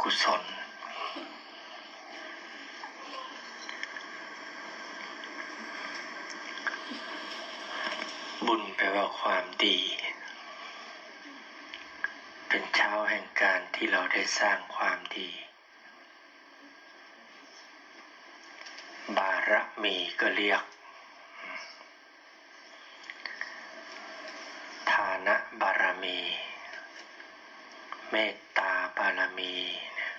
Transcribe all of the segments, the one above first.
กุศล บุญแปลว่าความดี เป็นเช้าแห่งการที่เราได้สร้างความดี บารมีก็เรียก ฐานะบารมี เมตตาบารมีเนี่ย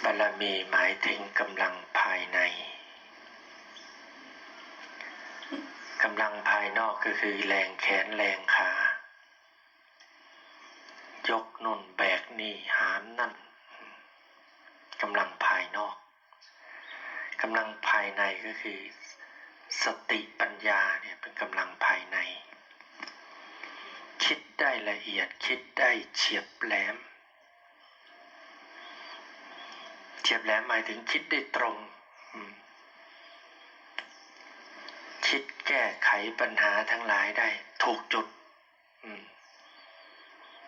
บารมีหมายถึงกำลังภายในกำลังภายนอกก็คือแรงแขนแรงขายกนุ่นแบกนี่หามนั่นกำลังภายนอกกำลังภายในก็คือ สติปัญญาเนี่ยเป็นกำลังภายใน คิดได้ละเอียดคิดได้เฉียบแหลม เฉียบแหลมหมายถึงคิดได้ตรง คิดแก้ไขปัญหาทั้งหลายได้ ถูกจุด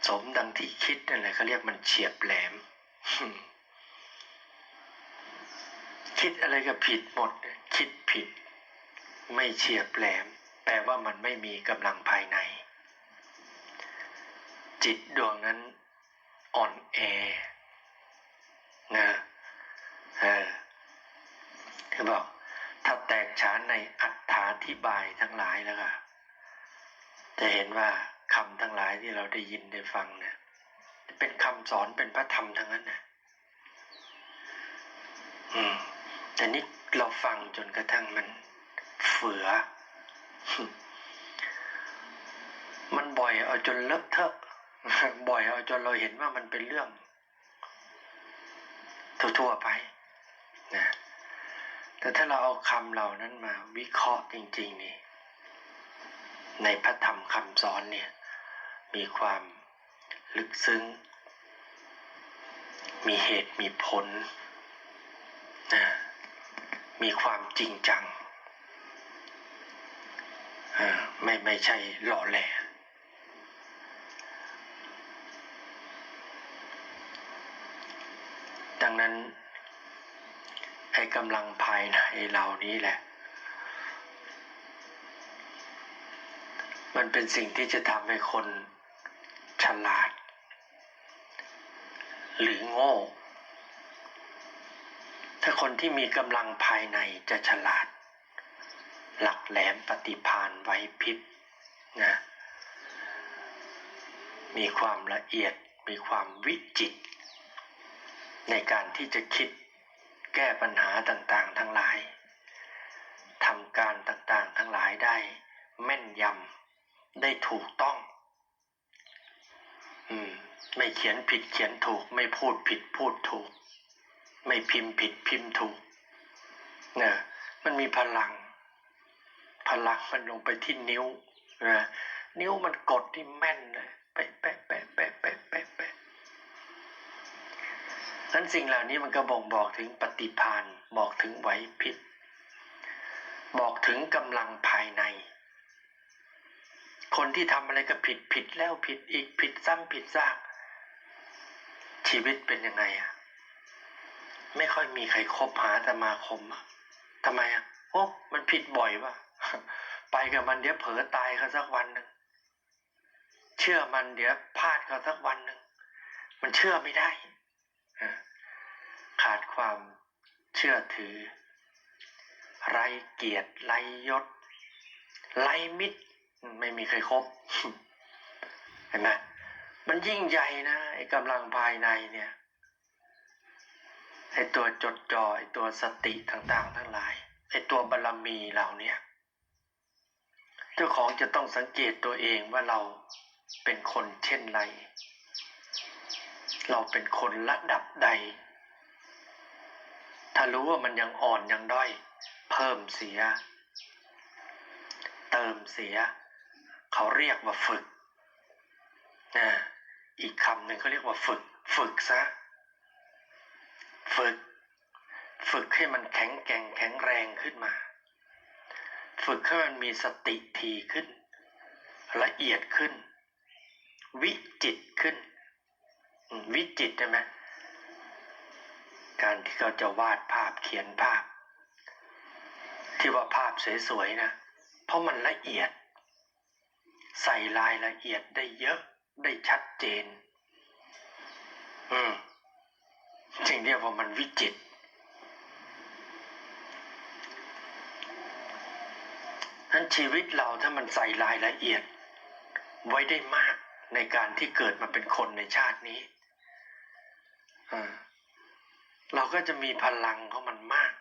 สมดังที่คิดนั่นแหละเขาเรียกมันเฉียบแหลม คิดอะไรก็ผิดหมด คิดผิด ไม่เฉียบแหลม แปลว่ามันไม่มีกำลังภายใน จิตดวงนั้นอ่อนแอนะ เออคือบอกถ้าแตกฉานในอัตถาธิบายทั้งหลายแล้วก็จะเห็นว่าคำทั้งหลายที่เราได้ยินได้ฟังเนี่ยเป็นคำสอนเป็นพระธรรมทั้งนั้นนะอืมแต่นี่เราฟังจนกระทั่งมันเฟือ มันบ่อยเอาจนเลอะเทอะบ่อยเอาจนเราเห็นว่ามันเป็นเรื่องทั่วๆไป นะแต่ถ้าเราเอาคำเหล่านั้นมาวิเคราะห์จริงๆนี่ในพระธรรมคำสอนเนี่ยมีความลึกซึ้ง มีเหตุมีผลนะมีความจริงจังไม่ไม่ใช่หล่อแหลดังนั้น ไอ้กำลังภายในเรานี้แหละ มันเป็นสิ่งที่จะทำให้คนฉลาด หรือโง่ ถ้าคนที่มีกำลังภายในจะฉลาด หลักแหลมปฏิพานไหวพริบนะมีความละเอียดมีความวิจิต ในการที่จะคิด แก้ปัญหาต่างๆ ทั้งหลายทำการต่างๆ ทั้งหลายได้ แม่นยำได้ถูกต้อง อืม ไม่เขียนผิดเขียนถูก ไม่พูดผิดพูดถูก ไม่พิมพ์ผิดพิมพ์ถูกนะมันมีพลัง พลังมันลงไปที่นิ้วนะนิ้วมันกดที่แม่นเลยเป๊ะเป๊ะเป๊ะเป๊ะเป๊ะเป๊ะเป๊ะ นั้นสิ่งเหล่านี้มันก็บ่งบอกถึงปฏิพานบอกถึงไหวพริบบอกถึงกำลังภายใน คนที่ทำอะไรก็ผิดผิดแล้วผิดอีกผิดซ้ำผิดซาก ชีวิตเป็นยังไงอะไม่ค่อยมีใครคบหาสมาคมอะทำไมอะโอ้มันผิดบ่อยว่ะไปกับมันเดี๋ยวเผลอตายเขาสักวันหนึ่งเชื่อมันเดี๋ยวพลาดเขาสักวันหนึ่งมันเชื่อไม่ได้ ขาดความเชื่อถือ ไรเกียรติไรยศ ไรมิตร ไม่มีใครครบเห็นไหมมันยิ่งใหญ่นะไอ้กำลังภายในเนี่ยไอ้ตัวจดจ่อไอ้ตัวสติต่างๆ ทั้งหลายไอ้ตัวบารรมีเหล่านี้เจ้าของจะต้องสังเกตตัวเองว่าเราเป็นคนเช่นไร เราเป็นคนระดับใด ถ้ารู้ว่ามันยังอ่อนยังด้อย เพิ่มเสีย เติมเสีย เขาเรียกว่าฝึกนะอีกคำหนึ่งเขาเรียกว่าฝึก ฝึกซะ ฝึก ฝึกให้มันแข็งแกร่งแข็งแรงขึ้นมา ฝึกให้มันมีสติทีขึ้น ละเอียดขึ้น วิจิตขึ้น วิจิตใช่ไหมการที่เขาจะวาดภาพเขียนภาพ ที่ว่าภาพสวยๆนะ เพราะมันละเอียด ใส่รายละเอียดได้เยอะได้ชัดเจน อืมจึงเรียกว่ามันวิจิต นั้นชีวิตเราถ้ามันใส่รายละเอียด ไว้ได้มากในการที่เกิดมาเป็นคนในชาตินี้ เราก็จะมีพลังของมันมาก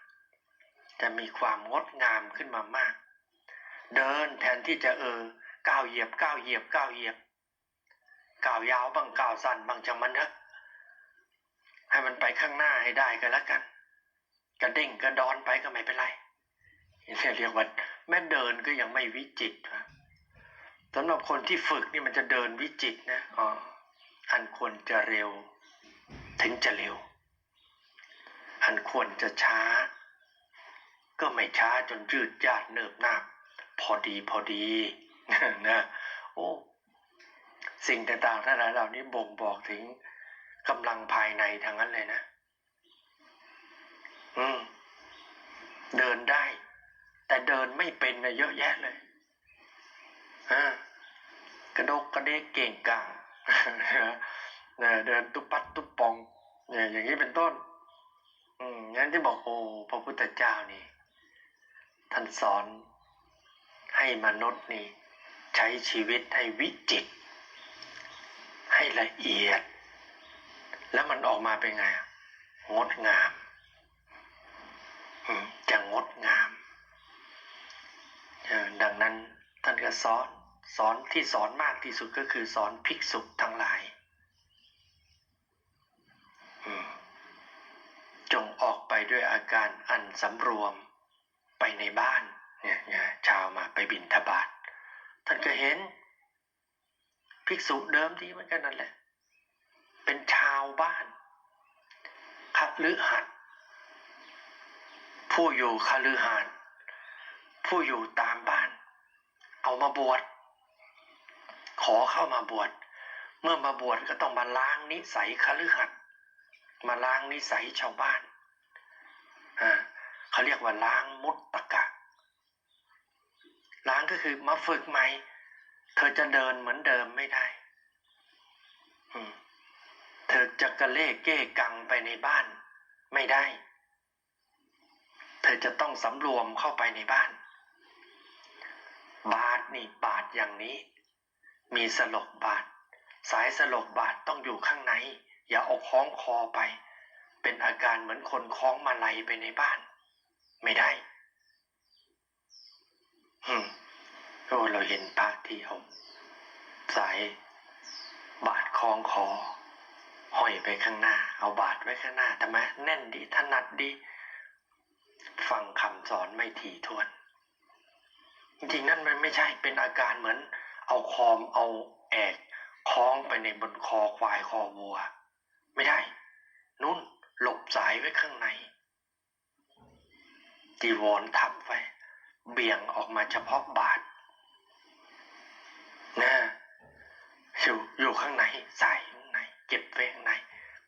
จะมีความงดงามขึ้นมามาก เดินแทนที่จะเออก้าวเหยียบก้าวเหยียบก้าวเหยียบก้าวยาวบางก้าวสั้นบางจังมันเถอะให้มันไปข้างหน้าให้ได้ก็แล้วกันกระเด้งกระดอนไปก็ไม่เป็นไรเรียกว่าแม่เดินก็ยังไม่วิจิตนะสำหรับคนที่ฝึกนี่มันจะเดินวิจิตนะอ๋ออันควรจะเร็ว ถึงจะเร็ว อันควรจะช้า ก็ไม่ช้าจนยืดยาดเนิบนาบพอดีพอดีนะโอ้สิ่งต่างๆทั้งหลายเหล่านี้บ่งบอกถึงกำลังภายในทางนั้นเลยนะ อืม เดินได้ แต่เดินไม่เป็นนะเยอะแยะเลยอ่ากระดกกระเดกเก่งกัง นะเดินตุปัดตุปองเนี่ยอย่างนี้เป็นต้น อืมงั้นที่บอกโอ้พระพุทธเจ้านี่ ท่านสอนให้มนุษย์นี่ ใช้ชีวิตให้วิจิต ให้ละเอียด แล้วมันออกมาเป็นไง งดงามจะงดงามดังนั้นท่านก็สอนสอนที่สอนมากที่สุดก็คือสอนภิกษุทั้งหลายอืมจงออกไป ด้วยอาการอันสำรวมไปในบ้านเนี่ยเนี่ยชาวมาไปบินทบาทท่านก็เห็น ภิกษุเดิมทีเหมือนกันนั่นแหละ เป็นชาวบ้านคฤหัสถ์ผู้อยู่คฤหัสถ์ผู้อยู่ตามบ้าน เอามาบวชขอเข้ามาบวชเมื่อมาบวชก็ต้องมาล้างนิสัยคฤหัสถ์มาล้างนิสัยชาวบ้าน เขาเรียกว่าล้างมุตตะกะ ล้างก็คือมาฝึกใหม่ เธอจะเดินเหมือนเดิมไม่ได้เธอจะกระเล่เก้กังไปในบ้านไม่ได้ เธอจะต้องสำรวมเข้าไปในบ้าน บาทนี่บาทอย่างนี้ มีสลบบาท สายสลบบาทต้องอยู่ข้างใน อย่าเอาคล้องคอไป เป็นอาการเหมือนคนคล้องมาลัยไปในบ้าน ไม่ได้อืมโอ้เราเห็นพระที่เอาสายบาทคล้องคอห้อยไปข้างหน้า เอาบาทไว้ข้างหน้าทำไมแน่นดีถนัดดี ฟังคำสอนไม่ถี่ถ้วน จริงๆนั่นมันไม่ใช่เป็นอาการเหมือน เอาคอมเอาแอกคล้องไปในบนคอควายคอวัว ไม่ได้ นุ่น หลบสายไว้ข้างในจีวรทับไว้ เบี่ยงออกมาเฉพาะบาทนะอยู่อยู่ข้างในใส่ข้างใน เก็บไว้ข้างใน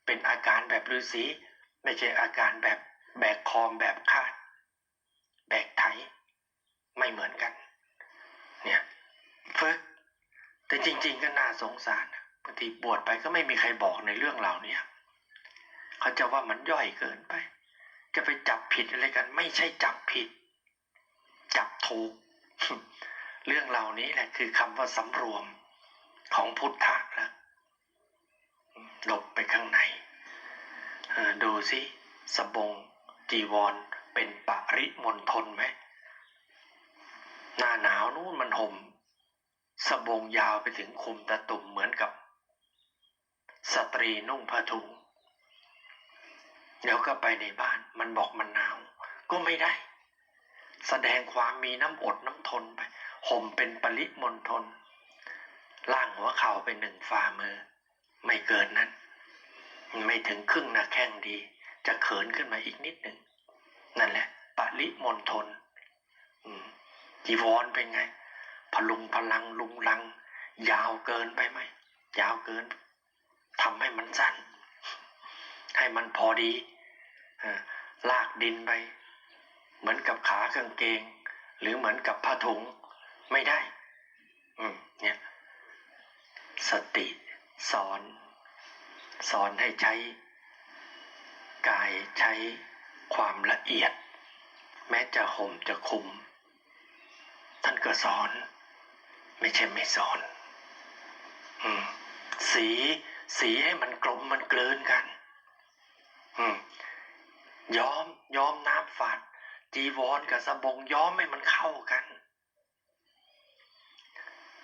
เป็นอาการแบบฤาษีไม่ใช่อาการแบบแบกคอมแบบคาด แบกไถไม่เหมือนกัน เนี่ยฝึกแต่จริง ๆ ก็น่าสงสารบางทีบวชไปก็ไม่มีใครบอกในเรื่องเหล่านี้ เขาจะว่ามันย่อยเกินไป จะไปจับผิดอะไรกัน ไม่ใช่จับผิด จับถูก เรื่องเหล่านี้แหละคือคำว่าสำรวมของพุทธะแล้วหลบไปข้างในเออดูสิสบง จีวร เป็นปริมณฑลไหมหน้าหนาวนู่นมันห่มสบงยาวไปถึงคุมตะตุ่มเหมือนกับ สตรีนุ่งผ้าถุง เดี๋ยวก็ไปในบ้าน มันบอกมันหนาว ก็ไม่ได้ แสดงความมีน้ำอดน้ำทนไปห่มเป็นปริมณฑลล่างหัวเข่าเป็นหนึ่งฝ่ามือ ไม่เกินนั้น ไม่ถึงครึ่งหน้าแข้งดี จะเขินขึ้นมาอีกนิดหนึ่ง นั่นแหละปริมณฑลอืมจีวรเป็นไง พลุงพลังลุงลัง ยาวเกินไปไหม ยาวเกินทำให้มันสั้นให้มันพอดี ลากดินไป เหมือนกับขากางเกง หรือเหมือนกับผ้าถุงไม่ได้ อืมเนี่ยสติสอน สอนให้ใช้ กายใช้ความละเอียด แม้จะห่มจะคุม ท่านก็สอน ไม่ใช่ไม่สอนอสีสีให้มันกลมมันเกลืนกัน อืม ย้อมย้อมน้ำฝาดจีวรกับสบงย้อมให้มันเข้ากัน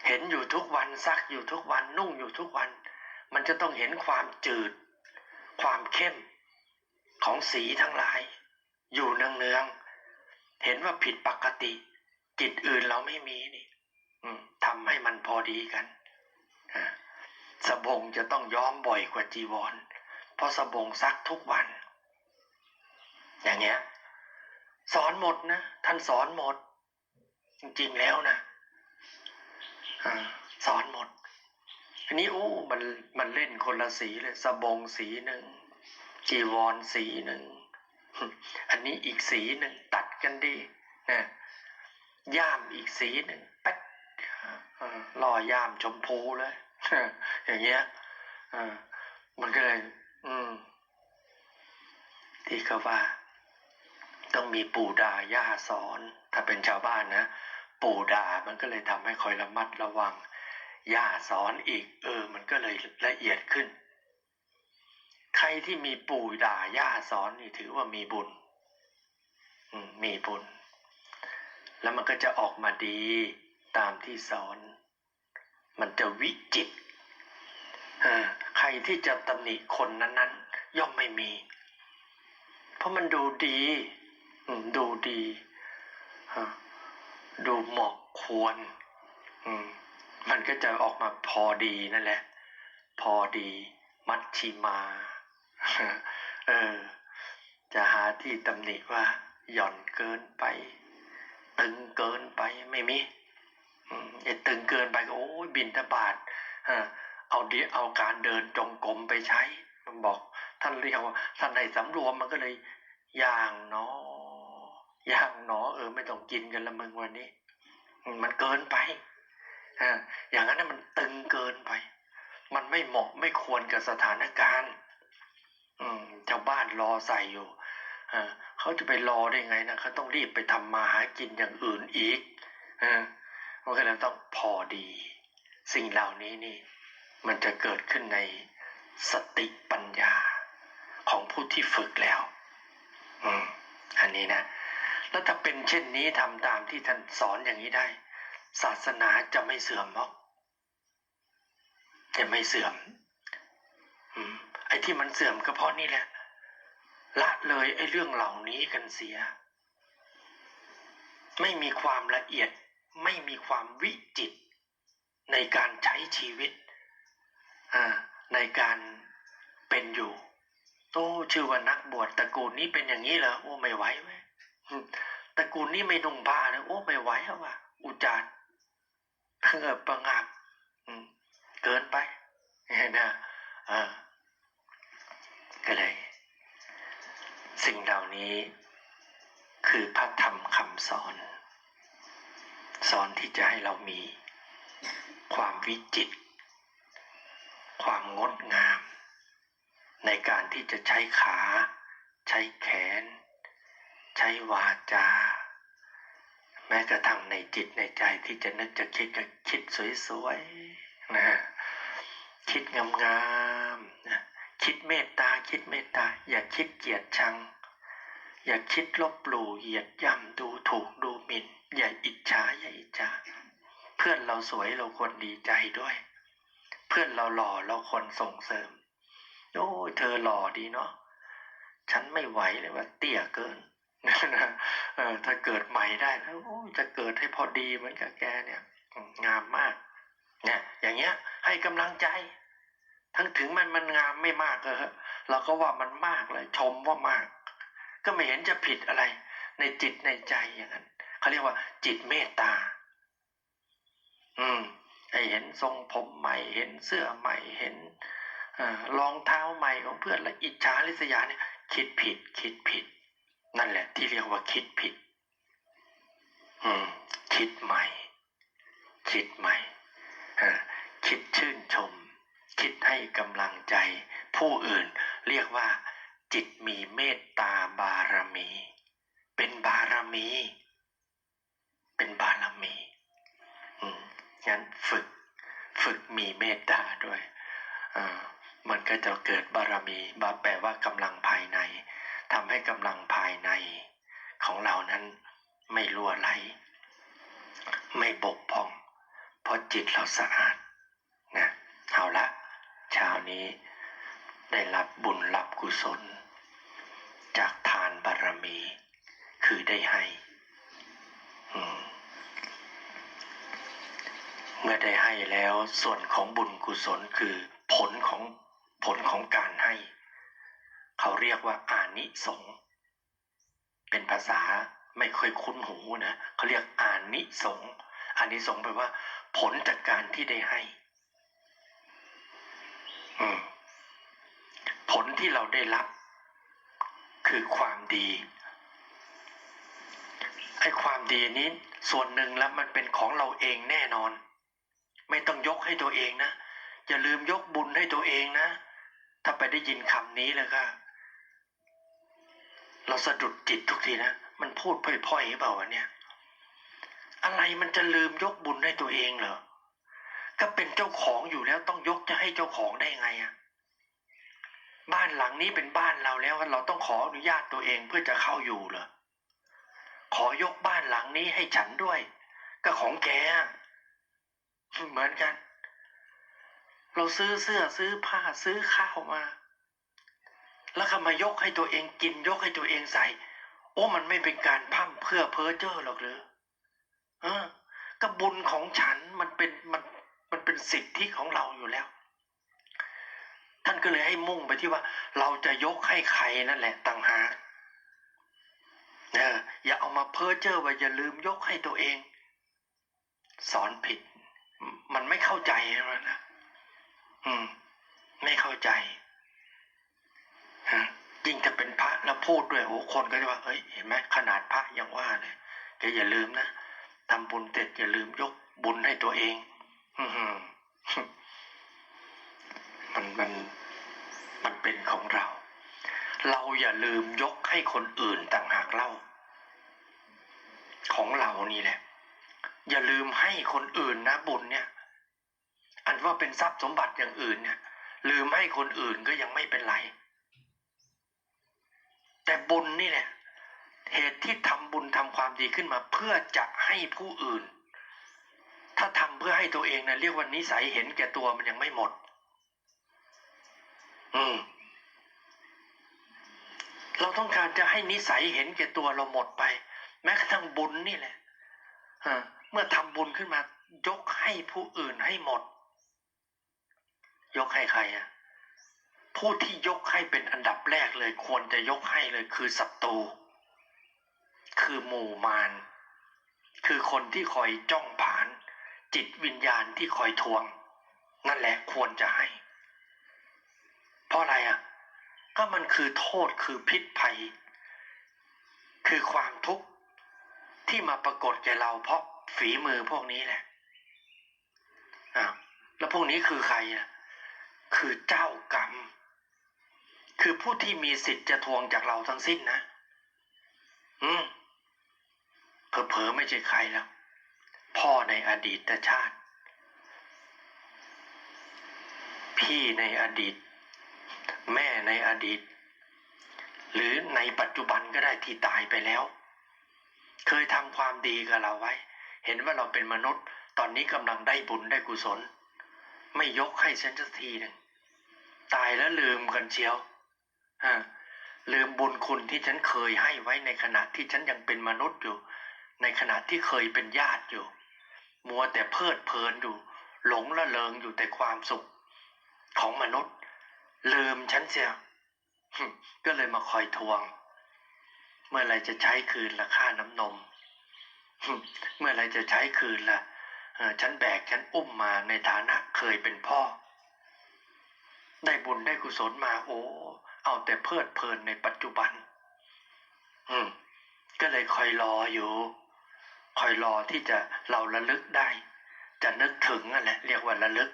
เห็นอยู่ทุกวันซักอยู่ทุกวันนุ่งอยู่ทุกวัน มันจะต้องเห็นความจืด ความเข้มของสีทั้งหลาย อยู่เนืองๆเห็นว่าผิดปกติ จิตอื่นเราไม่มีนี่ทำให้มันพอดีกันสบงจะต้องย้อมบ่อยกว่าจีวร เพราะสบงซักทุกวัน อย่างเงี้ย สอนหมดนะท่านสอนหมด จริงๆแล้วนะอาสอนหมด อันนี้โอ้มันมันเล่นคนละสีเลยสบงสีหนึ่งจีวรสีหนึ่งอันนี้อีกสีหนึ่งตัดกันดีนะย่ามอีกสีหนึ่งแป๊ดล่อย่ามชมพูเลยอย่างเงี้ยอ่ามันก็เลย อืมที่เขาว่า ต้องมีปู่ดาย่าสอน ถ้าเป็นชาวบ้านนะ ปู่ด่ามันก็เลยทำให้คอยระมัดระวังย่าสอนอีก เออ มันก็เลยละเอียดขึ้น ใครที่มีปู่ด่าย่าสอนนี่ถือว่ามีบุญมีบุญ แล้วมันก็จะออกมาดีตามที่สอน มันจะวิจิตออใครที่จะตำหนิคนนั้น ๆ ย่อมไม่มี เพราะมันดูดี ดูดีฮะดูเหมาะควรอืมมันก็จะออกมาพอดีนั่นแหละ พอดี มัชชิมาเออ จะหาที่ตำหนิว่า หย่อนเกินไป ตึงเกินไปไม่มีอืมไอ้ตึงเกินไปก็โอ้ยบินทบาทฮะเอาเดียเอาการเดินจงกรมไปใช้ มันบอก ท่านเรียกว่าท่านในสำรวมมันก็เลย อย่างเนาะ ย่างเนาะเออไม่ต้องกินกันละมึงวันนี้ มันเกินไปอ่าอย่างนั้นนะมันตึงเกินไป มันไม่เหมาะไม่ควรกับสถานการณ์ อืมชาวบ้านรอใส่อยู่อ่าเขาจะไปรอได้ไงนะเขาต้องรีบไปทำมาหากินอย่างอื่นอีกอ่ามันก็เลยต้องพอดี สิ่งเหล่านี้นี่ มันจะเกิดขึ้นในสติปัญญาของผู้ที่ฝึกแล้ว อืม อันนี้นะ แล้วถ้าเป็นเช่นนี้ทำตามที่ท่านสอนอย่างนี้ได้ ศาสนาจะไม่เสื่อมหรอกจะไม่เสื่อมไอ้ที่มันเสื่อมก็เพราะนี่แหละ ละเลยไอ้เรื่องเหล่านี้กันเสีย ไม่มีความละเอียด ไม่มีความวิจิต ในการใช้ชีวิตในการเป็นอยู่โอ้ชื่อว่านักบวชตระกูลนี้เป็นอย่างนี้เหรอโอ้ไม่ไหวเว้ยอืม ตระกูลนี้ไม่นุ่งผ้านะโอ้ไม่ไหวแล้วว่ะอุจารเออประงับเกินไปเห็นนะอ่าก็เลย สิ่งเหล่านี้ คือพระธรรมคำสอน สอนที่จะให้เรามี ความวิจิตรความงดงาม ในการที่จะใช้ขา ใช้แขน ใช้วาจา แม้กระทั่งในจิตในใจที่จะนึกจะคิดก็คิดสวยๆนะฮะคิดงามๆนะคิดเมตตาคิดเมตตา อย่าคิดเกลียดชัง อย่าคิดลบหลู่เหยียดย่ำดูถูกดูหมิ่น อย่าอิจฉาอย่าอิจฉาเพื่อนเราสวยเราควรดีใจด้วย เพื่อนเราหล่อเราควรส่งเสริมโอ้เธอหล่อดีเนาะฉันไม่ไหวเลยว่าเตี้ยเกิน ถ้าเกิดใหม่ได้แล้วจะเกิดให้พอดีเหมือนกับแกเนี่ย งามมากเนี่ยอย่างเงี้ย ให้กำลังใจ ทั้งถึงมันมันงามไม่มากเถอะเราก็ว่ามันมากเลยชมว่ามาก ก็ไม่เห็นจะผิดอะไร ในจิตในใจอย่างนั้นเขาเรียกว่า จิตเมตตา อืมให้เห็นทรงผมใหม่เห็นเสื้อใหม่เห็นเออรองเท้าใหม่ของเพื่อนและอิจฉาริษยาเนี่ย คิดผิด คิดผิด นั่นแหละที่เรียกว่าคิดผิด อืม คิดใหม่ คิดใหม่คิดชื่นชม คิดให้กำลังใจ ผู้อื่นเรียกว่า จิตมีเมตตาบารมี เป็นบารมี เป็นบารมีอืมงั้นฝึก ฝึกมีเมตตาด้วยอมันก็จะเกิดบารมีบาแปลว่ากำลังภายในทำให้กำลังายในของเรานั้นไม่รั่วไหล ไม่บกพร่อง เพราะจิตเราสะอาดนะเอาละเช้านี้ได้รับบุญรับกุศล จากทานบารมี คือได้ให้เมื่อได้ให้แล้วส่วนของบุญกุศลคือผลของผลของการให้ เขาเรียกว่าอานิสงส์ เป็นภาษาไม่เคยคุ้นหูนะเขาเรียกอานิสงอานิสงแปลว่า ผลจากการที่ได้ให้ ผลที่เราได้รับ คือความดีไอ้ความดีนี้ส่วนหนึ่งแล้วมันเป็นของเราเองแน่นอน ไม่ต้องยกให้ตัวเองนะอย่าลืมยกบุญให้ตัวเองนะ ถ้าไปได้ยินคำนี้เลยก็ เราสะดุดจิตทุกทีนะ มันพูดพล่อยๆหรือเปล่าวะเนี่ย อะไรมันจะลืมยกบุญให้ตัวเองเหรอ ก็เป็นเจ้าของอยู่แล้วต้องยกจะให้เจ้าของได้ไงอะบ้านหลังนี้เป็นบ้านเราแล้วเราต้องขออนุญาตตัวเองเพื่อจะเข้าอยู่เหรอ ขอยกบ้านหลังนี้ให้ฉันด้วย ก็ของแกอะเหมือนกัน เราซื้อเสื้อซื้อผ้าซื้อข้าวมา แล้วก็มายกให้ตัวเองกินยกให้ตัวเองใส่ โอ้มันไม่เป็นการพั่มเพื่อเพ้อเจ้อหรอกหรือเออก็บุญของฉันมันเป็นมันมันเป็นสิทธิของเราอยู่แล้ว ท่านก็เลยให้มุ่งไปที่ว่า เราจะยกให้ใครนั่นแหละต่างหากเอออย่าเอามาเพ้อเจ้อว่าอย่าลืมยกให้ตัวเอง สอนผิด มันไม่เข้าใจแล้วนะอืม ไม่เข้าใจ ฮะยิ่งถ้าเป็นพระแล้วพูดด้วยโอ้คนก็จะว่าเฮ้ยเห็นไหมขนาดพระยังว่าเลยแกอย่าลืมนะทำบุญเสร็จอย่าลืมยกบุญให้ตัวเอง อืมันมันมันเป็นของเรา เราอย่าลืมยกให้คนอื่นต่างหากเล่า ของเรานี่แหละ อย่าลืมให้คนอื่นนะบุญเนี่ย อันว่าเป็นทรัพย์สมบัติอย่างอื่นเนี่ยลืมให้คนอื่นก็ยังไม่เป็นไร แต่บุญนี่แหละ เหตุที่ทำบุญทำความดีขึ้นมาเพื่อจะให้ผู้อื่น ถ้าทำเพื่อให้ตัวเองนะเรียกว่านิสัยเห็นแก่ตัวมันยังไม่หมด อืม เราต้องการจะให้นิสัยเห็นแก่ตัวเราหมดไป แม้กระทั่งบุญนี่แหละเมื่อทำบุญขึ้นมายกให้ผู้อื่นให้หมด ยกให้ใครอะ ผู้ที่ยกให้เป็นอันดับแรกเลยควรจะยกให้เลยคือศัตรู คือหมู่มาร คือคนที่คอยจ้องผาน จิตวิญญาณที่คอยทวง นั่นแหละควรจะให้ เพราะอะไรอะ ก็มันคือโทษคือพิษภัย คือความทุกข์ที่มาปรากฏแก่เราเพราะฝีมือพวกนี้แหละอ่าแล้วพวกนี้คือใครอะ คือเจ้ากรรม คือผู้ที่มีสิทธิ์จะทวงจากเราทั้งสิ้นนะ อืมเผลอๆไม่ใช่ใครแล้ว พ่อในอดีตชาติ พี่ในอดีต แม่ในอดีต หรือในปัจจุบันก็ได้ที่ตายไปแล้ว เคยทำความดีกับเราไว้ เห็นว่าเราเป็นมนุษย์ ตอนนี้กำลังได้บุญได้กุศล ไม่ยกให้ฉันสักทีหนึ่งตายแล้วลืมกันเชียว ลืมบุญคุณที่ฉันเคยให้ไว้ในขณะที่ฉันยังเป็นมนุษย์อยู่ ในขณะที่เคยเป็นญาติอยู่ มัวแต่เพลิดเพลินอยู่ หลงละเลงอยู่แต่ความสุข ของมนุษย์ ลืมฉันเสียก็เลยมาคอยทวง เมื่อไรจะใช้คืนละค่าน้ำนม เมื่อไรจะใช้คืนละฉันแบกฉันอุ้มมาในฐานะเคยเป็นพ่อ ได้บุญได้กุศลมาโอ้ เอาแต่เพลิดเพลินในปัจจุบัน อืม ก็เลยคอยรออยู่ คอยรอที่จะเราระลึกได้ จะนึกถึงนั่นแหละเรียกว่าระลึก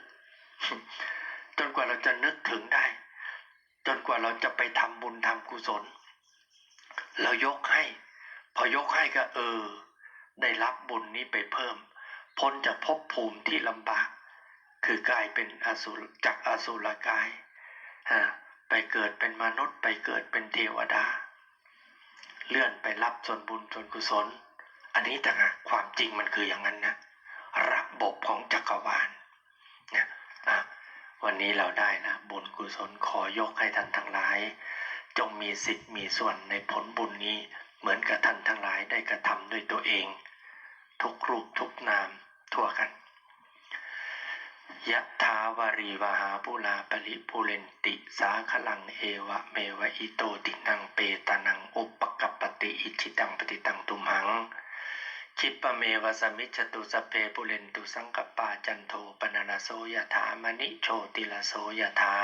จนกว่าเราจะนึกถึงได้ จนกว่าเราจะไปทำบุญทำกุศล เรายกให้ พอยกให้ก็เออ ได้รับบุญนี้ไปเพิ่ม พ้นจากภพภูมิที่ลำบาก คือกลายเป็นอสุรจากอสุรกายฮะ ไปเกิดเป็นมนุษย์ไปเกิดเป็นเทวดา เลื่อนไปรับส่วนบุญส่วนกุศล อันนี้ต่างหากความจริงมันคืออย่างนั้นนะระบบของจักรวาลเนี่ยอะวันนี้เราได้นะบุญกุศลขอยกให้ท่านทั้งหลาย จงมีสิทธิ์มีส่วนในผลบุญนี้เหมือนกับท่านทั้งหลายได้กระทำด้วยตัวเอง ทุกรูปทุกนามทั่วกัน ยะถาวารีวหาปุลาปริปุเรนติสาคลังเอวะเมวะอิโตตินังเปตานังอุปกปปติอิชิตังปฏิตังตุมหังคิปะเมวะสมิจตุสเพปุเรนตุสังกปาจันโทปนนาโสยถามณิโชติลโสยถา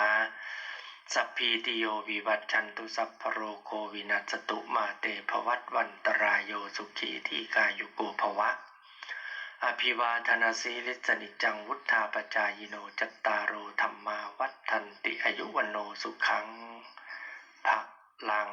สัพพีติโยวิวัตชันตุสัพพโรโควินัสตุมาเตภวัตวันตรายโยสุขีทีกายุโกภวะ อภิวาทนาสีลิสนิจังวุธาปจายโนจัตตารโอธรรมาวัฏทันติอายุวันโนสุขังภะลัง